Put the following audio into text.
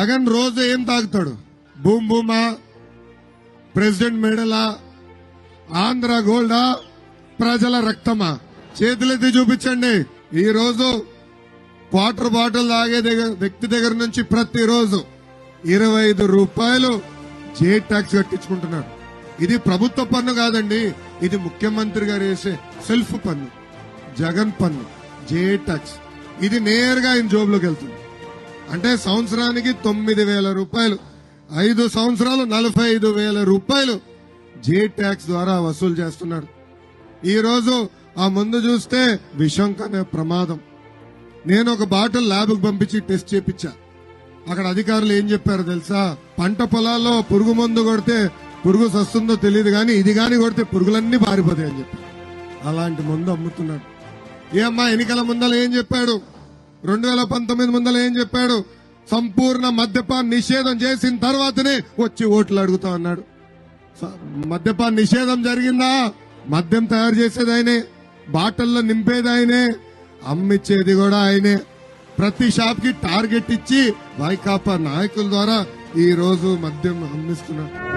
జగన్ రోజు ఏం తాగుతాడు? భూమ్ భూమా? ప్రెసిడెంట్ మెడలా? ఆంధ్ర గోల్డా? ప్రజల రక్తమా? చేతులెత్తి చూపించండి. ఈ రోజు క్వార్టర్ బాటిల్ తాగే దగ్గర వ్యక్తి దగ్గర నుంచి ప్రతిరోజు ఇరవై ఐదు రూపాయలు జే ట్యాక్స్ కట్టించుకుంటున్నారు. ఇది ప్రభుత్వ పన్ను కాదండి. ఇది ముఖ్యమంత్రి గారు వేసే సెల్ఫ్ పన్ను. జగన్ పన్ను. J tax. ఇది నేరుగా ఆయన జోబులోకి వెళ్తుంది. అంటే సంవత్సరానికి తొమ్మిది వేల రూపాయలు. ఐదు సంవత్సరాలు నలభై ఐదు వేల రూపాయలు జే ట్యాక్స్ ద్వారా వసూలు చేస్తున్నారు. ఈ రోజు ఆ ముందు చూస్తే విషం కనే ప్రమాదం. నేను ఒక బాటిల్ ల్యాబ్కు పంపించి టెస్ట్ చేపించా. అక్కడ అధికారులు ఏం చెప్పారు తెలుసా? పంట పొలాల్లో పురుగు మందు కొడితే పురుగు సస్తుందో తెలియదు కానీ ఇది కానీ కొడితే పురుగులన్నీ పారిపోతాయి అని చెప్పి అలాంటి మందు అమ్ముతున్నాడు. ఏమ్మా ఎన్నికల ముందలు ఏం చెప్పాడు? రెండు వేల పంతొమ్మిది ముందర ఏం చెప్పాడు? సంపూర్ణ మద్యపాన్ నిషేధం చేసిన తర్వాతనే వచ్చి ఓట్లు అడుగుతా అన్నాడు. స- మద్యపాన్ నిషేధం జరిగిందా? మద్యం తయారు చేసేది ఆయనే బాటల్లో నింపేది ఆయనే అమ్మిచ్చేది కూడా ఆయనే. ప్రతి షాప్కి టార్గెట్ ఇచ్చి వైకాపా నాయకుల ద్వారా ఈ రోజు మద్యం అమ్మిస్తున్నాడు